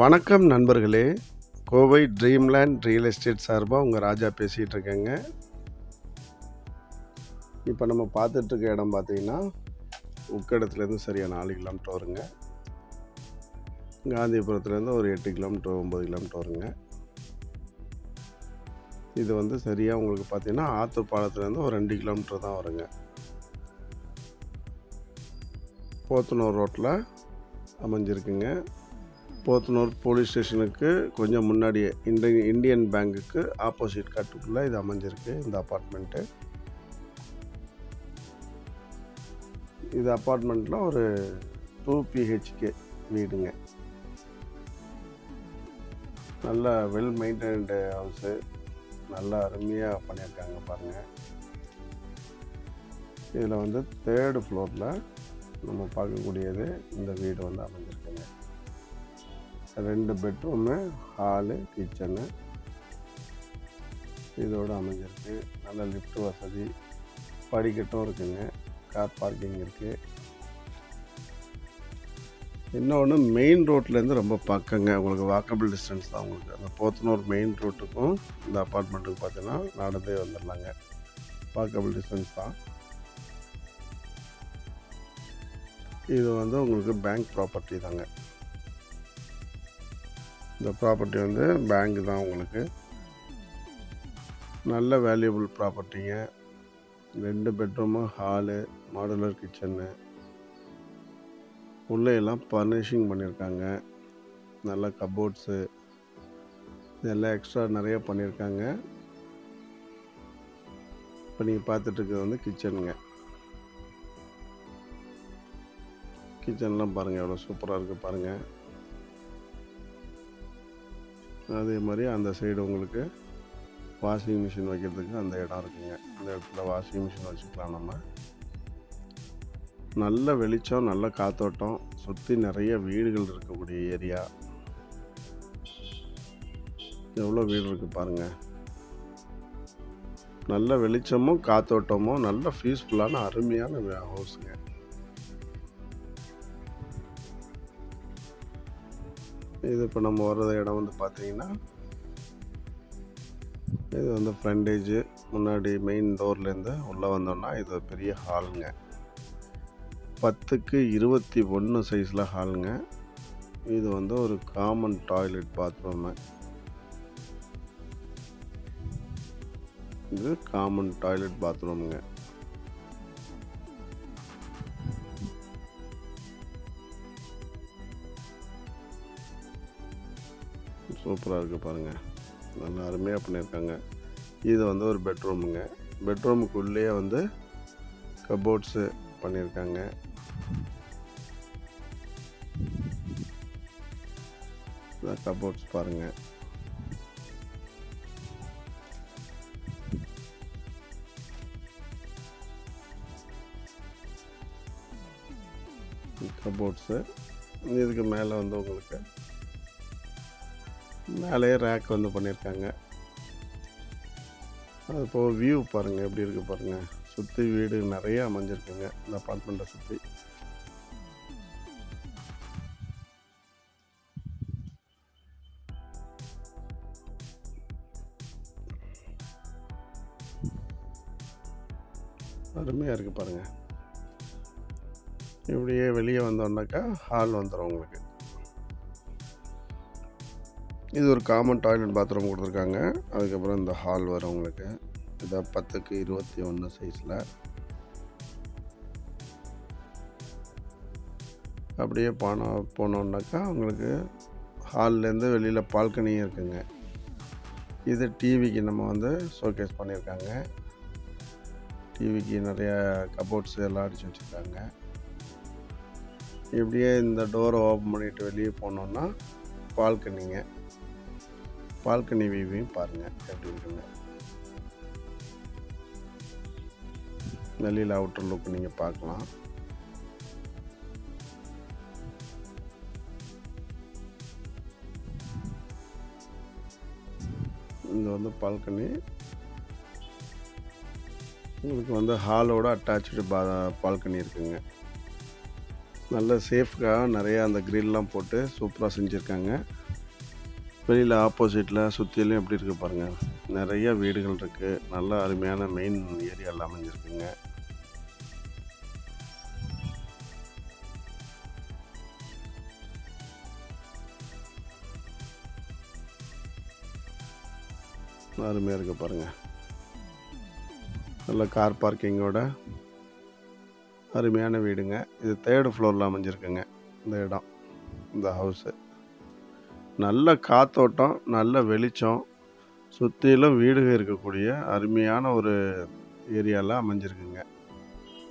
வணக்கம் நண்பர்களே. Kovai Dreamland real estate சார்பாக உங்கள் ராஜா பேசிகிட்டு இருக்கேங்க இப்போ நம்ம பார்த்துட்ருக்க இடம் பார்த்தீங்கன்னா உக்கடத்துலேருந்து சரியாக நாலு கிலோமீட்டர் வருங்க. காந்திபுரத்துலேருந்து ஒரு எட்டு கிலோமீட்டர் ஒம்பது கிலோமீட்டர் வருங்க. இது வந்து சரியாக உங்களுக்கு பார்த்தீங்கன்னா ஆத்துப்பாலத்துலேருந்து ஒரு ரெண்டு கிலோமீட்டர் தான் வருங்க. போத்தனூர் ரோட்டில் அமைஞ்சிருக்குங்க. போத்தனூர் போலீஸ் ஸ்டேஷனுக்கு கொஞ்சம் முன்னாடியே இந்த இந்தியன் பேங்குக்கு ஆப்போசிட் கட்டுக்குள்ளே இது அமைஞ்சிருக்கு இந்த அப்பார்ட்மெண்ட்டு இது அப்பார்ட்மெண்ட்டில் ஒரு டூ பிஹெச்கே வீடுங்க. நல்ல வெல் மெயின்டைன்டு ஹவுஸு நல்லா அருமையாக பண்ணியிருக்காங்க பாருங்கள் இதில் வந்து தேர்டு ஃப்ளோரில் நம்ம பார்க்கக்கூடியது இந்த வீடு வந்து அமைஞ்சிருக்கு. ரெண்டு பெட்ரூமு ஹாலு கிச்சனு. இதோடு அமைஞ்சிருக்கு. நல்ல லிஃப்ட் வசதி. படிக்கட்டும் இருக்குங்க. கார் பார்க்கிங் இருக்குது இன்னொன்று மெயின் ரோட்லேருந்து ரொம்ப பக்கங்க. உங்களுக்கு வாக்கபிள் டிஸ்டன்ஸ் தான் உங்களுக்கு. அந்த போத்தனூர் மெயின் ரோட்டுக்கும் இந்த அப்பார்ட்மெண்ட்டுக்கு பார்த்தீங்கன்னா நடந்தே வந்துடலாங்க. வாக்கபிள் டிஸ்டன்ஸ் தான். இது வந்து உங்களுக்கு பேங்க் ப்ராப்பர்ட்டி தாங்க. இந்த ப்ராப்பர்ட்டி வந்து பேங்க் தான் உங்களுக்கு. நல்ல வேல்யூபிள் ப்ராப்பர்ட்டிங்க ரெண்டு பெட்ரூமு ஹாலு மாடுலர் கிச்சனு உள்ளே எல்லாம் பண்ணியிருக்காங்க நல்ல கபோர்ட்ஸு இதெல்லாம் எக்ஸ்ட்ரா நிறைய பண்ணியிருக்காங்க இப்போ நீங்கள் பார்த்துட்ருக்கிறது வந்து கிச்சனுங்க கிச்சன்லாம் பாருங்கள் எவ்வளோ சூப்பராக இருக்குது பாருங்கள் அதே மாதிரி அந்த சைடு உங்களுக்கு வாஷிங் மிஷின் வைக்கிறதுக்கு அந்த இடம் இருக்குங்க. அந்த இடத்துல வாஷிங் மிஷின் வச்சுக்கலாம் நம்ம. நல்ல வெளிச்சம் நல்ல காத்தோட்டம் சுற்றி நிறைய வீடுகள் இருக்கக்கூடிய ஏரியா எவ்வளோ வீடு இருக்குது பாருங்கள் நல்ல வெளிச்சமும் காத்தோட்டமும் நல்ல பீஸ்ஃபுல்லான அருமையான ஹவுஸுங்க இது இப்போ நம்ம வர்ற இடம் வந்து பார்த்தீங்கன்னா இது வந்து ஃப்ரண்டேஜு முன்னாடி மெயின் டோர்லேருந்து உள்ளே வந்தோம்னா இது ஒரு பெரிய ஹாலுங்க பத்துக்கு இருபத்தி ஒன்று சைஸில் ஹாலுங்க இது வந்து ஒரு காமன் டாய்லெட் பாத்ரூமு இது காமன் டாய்லெட் பாத்ரூமுங்க சூப்பராக இருக்குது பாருங்கள் நல்லா அருமையாக பண்ணியிருக்காங்க. இது வந்து ஒரு பெட்ரூமுங்க. பெட்ரூமுக்குள்ளேயே வந்து கபோர்ட்ஸு பண்ணியிருக்காங்க. கபோர்ட்ஸ் பாருங்கள் கபோர்ட்ஸு. இதுக்கு மேலே வந்து உங்களுக்கு மேலேயே ரேக் வந்து பண்ணியிருக்காங்க. அது போக வியூ பாருங்கள் எப்படி இருக்குது பாருங்கள் சுற்றி வீடு நிறைய அமைஞ்சிருக்குங்க இந்த அப்பார்ட்மெண்ட்டை சுற்றி அருமையாக இருக்குது பாருங்கள் இப்படியே வெளியே வந்தோன்னாக்கா ஹால் வந்துடும் உங்களுக்கு. இது ஒரு காமன் டாய்லெட் பாத்ரூம் கொடுத்துருக்காங்க. அதுக்கப்புறம் இந்த ஹால் வரும் உங்களுக்கு. இதை பத்துக்கு இருபத்தி ஒன்று சைஸில் அப்படியே போன போனோன்னாக்கா உங்களுக்கு ஹால்லேருந்து வெளியில் பால்கனியும் இருக்குங்க. இது டிவிக்கு நம்ம வந்து ஷோகேஸ் பண்ணியிருக்காங்க. டிவிக்கு நிறைய கபோர்ட்ஸ் எல்லாம் அடித்து வச்சுருக்காங்க. இப்படியே இந்த டோரை ஓப்பன் பண்ணிவிட்டு வெளியே போனோன்னா பால்கனிங்க பால்கனி வியூவையும் பாருங்கள் எப்படி இருக்குங்க வெளியில் அவுட்டர் லுக் நீங்கள் பார்க்கலாம். இது வந்து பால்கனி. உங்களுக்கு வந்து ஹாலோட அட்டாச்சு பா பால்கனி இருக்குங்க. நல்ல சேஃப்காக நிறையா அந்த க்ரில்லாம் போட்டு சூப்பராக செஞ்சுருக்காங்க. வெளியில் ஆப்போசிட்டில் சுற்றிலும் எப்படி இருக்குது பாருங்கள் நிறைய வீடுகள் இருக்குது நல்ல அருமையான மெயின் ஏரியாவில் அமைஞ்சிருக்குங்க அருமையாக இருக்குது பாருங்கள் நல்ல கார் பார்க்கிங்கோட அருமையான வீடுங்க. இது தேர்டு ஃப்ளோரில் அமைஞ்சிருக்குங்க. இந்த இடம். இந்த ஹவுஸு நல்ல காத்தோட்டம் நல்ல வெளிச்சம் சுற்றிலும் வீடுகள் இருக்கக்கூடிய அருமையான ஒரு ஏரியாவில் அமைஞ்சிருக்குங்க.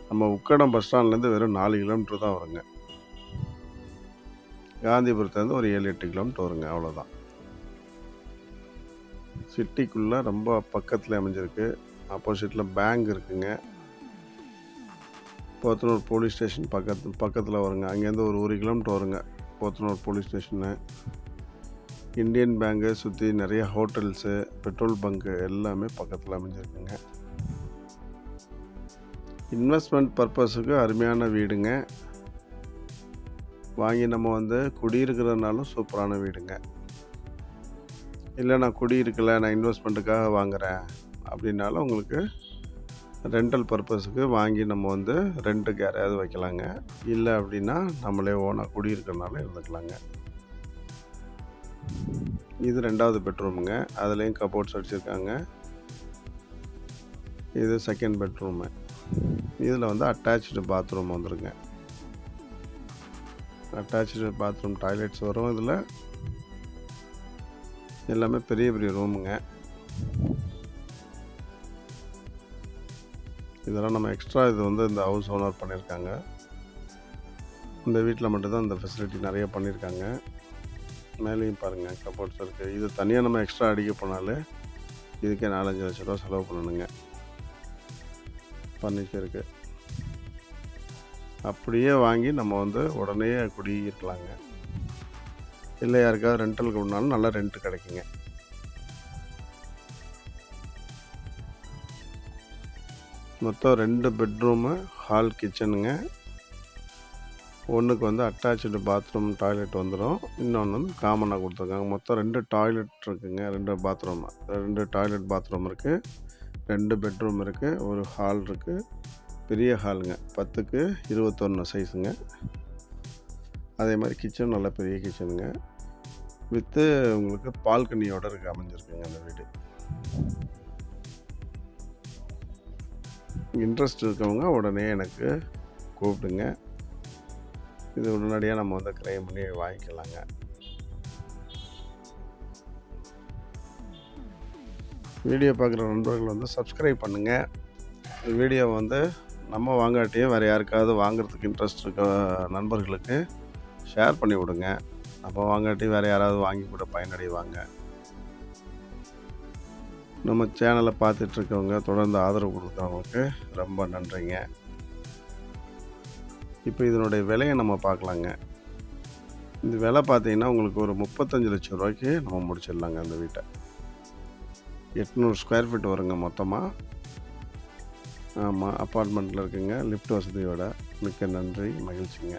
நம்ம உக்கடம் பஸ் ஸ்டாண்ட்லேருந்து வெறும் நாலு கிலோமீட்டர் தான் வருங்க. காந்திபுரத்துலேருந்து ஒரு ஏழு எட்டு கிலோமீட்டர் வருங்க அவ்வளோதான் சிட்டிக்குள்ளே ரொம்ப பக்கத்தில் அமைஞ்சிருக்கு. ஆப்போசிட்டில் பேங்க் இருக்குங்க. போத்தனூர் போலீஸ் ஸ்டேஷன் பக்கத்து பக்கத்தில் வருங்க. அங்கேருந்து ஒரு ஒரு கிலோமீட்டர் வருங்க. Podanur police station Indian bank சுற்றி நிறைய ஹோட்டல்ஸு பெட்ரோல் பங்கு எல்லாமே பக்கத்தில் அமைஞ்சிருக்குங்க. இன்வெஸ்ட்மெண்ட் பர்பஸுக்கு அருமையான வீடுங்க. வாங்கி நம்ம வந்து குடியிருக்கிறதுனாலும் சூப்பரான வீடுங்க. இல்லை நான் குடியிருக்கல நான் இன்வெஸ்ட்மெண்ட்டுக்காக வாங்குகிறேன் அப்படின்னாலும் உங்களுக்கு ரெண்டல் பர்பஸுக்கு வாங்கி நம்ம வந்து ரெண்ட்டுக்கு யாரையாவது வைக்கலாங்க. இல்லை அப்படின்னா நம்மளே ஓனாக குடியிருக்கிறனால இருந்துக்கலாங்க. இது ரெண்டாவது பெட்ரூமுங்க. அதுலேயும் கபோர்ட்ஸ் வச்சுருக்காங்க. இது செகண்ட் பெட்ரூமு இதில் வந்து அட்டாச்சு பாத்ரூம் வந்துருங்க. அட்டாச்சு பாத்ரூம் டாய்லெட்ஸ் வரும். இதில் எல்லாமே பெரிய பெரிய ரூமுங்க இதெல்லாம் நம்ம எக்ஸ்ட்ரா இது வந்து இந்த ஹவுஸ் ஓனர் பண்ணியிருக்காங்க இந்த வீட்டில் மட்டும்தான் இந்த ஃபெசிலிட்டி நிறைய பண்ணியிருக்காங்க மேலேயும் பாருங்கள் கபோர்ட்ஸ் இருக்குது இது தனியாக நம்ம எக்ஸ்ட்ரா அடிக்க போனாலே இதுக்கே நாலஞ்சு லட்ச ரூபா செலவு பண்ணணுங்க. ஃபர்னிச்சருக்கு அப்படியே வாங்கி நம்ம வந்து உடனே குடியிருக்கலாங்க. இல்லை யாருக்காவது ரெண்டலுக்கு விடனாலும் நல்லா ரெண்ட் கிடைக்குங்க. மொத்தம் ரெண்டு பெட்ரூமு ஹால் கிச்சனுங்க ஒன்றுக்கு வந்து அட்டாச்சு பாத்ரூம் டாய்லெட் வந்துடும் இன்னொன்று வந்து காமனாக கொடுத்துருக்காங்க. மொத்தம் ரெண்டு டாய்லெட் இருக்குங்க. ரெண்டு பாத்ரூம் ரெண்டு டாய்லெட் பாத்ரூம் இருக்குது ரெண்டு பெட்ரூம் இருக்குது ஒரு ஹால் இருக்குது பெரிய ஹாலுங்க பத்துக்கு இருபத்தொன்று சைஸுங்க அதே மாதிரி கிச்சன் நல்ல பெரிய கிச்சனுங்க வித்து உங்களுக்கு பால்கனியோட இருக்கு அமைஞ்சிருக்குங்க அந்த வீடு. இன்ட்ரெஸ்ட் இருக்கவங்க உடனே எனக்கு கூப்பிடுங்க. இது உடனடியாக நம்ம வந்து கிரைம் பண்ணி வாங்கிக்கலாங்க. வீடியோ பார்க்குற நண்பர்கள் வந்து சப்ஸ்கிரைப் பண்ணுங்கள் வீடியோ வந்து நம்ம வாங்காட்டியும் வேறு யாருக்காவது வாங்குறதுக்கு இன்ட்ரெஸ்ட் இருக்க நண்பர்களுக்கு ஷேர் பண்ணி விடுங்க. நம்ம வாங்காட்டி வேறு யாராவது வாங்கி கூட பயனடைவாங்க. நம்ம சேனலை பார்த்துட்ருக்கவங்க தொடர்ந்து ஆதரவு கொடுக்குறவங்களுக்கு ரொம்ப நன்றிங்க. இப்போ இதனுடைய விலையை நம்ம பார்க்கலாங்க. இந்த விலை பார்த்தீங்கன்னா உங்களுக்கு ஒரு முப்பத்தஞ்சு லட்சம் ரூபாய்க்கு நம்ம முடிச்சிடலாங்க அந்த வீட்டை. எட்நூறு ஸ்கொயர் ஃபீட் வருங்க மொத்தமாக ஆமாம் அப்பார்ட்மெண்ட்டில் இருக்குங்க லிஃப்ட் வசதியோட. மிக்க நன்றி மகிழ்ச்சிங்க.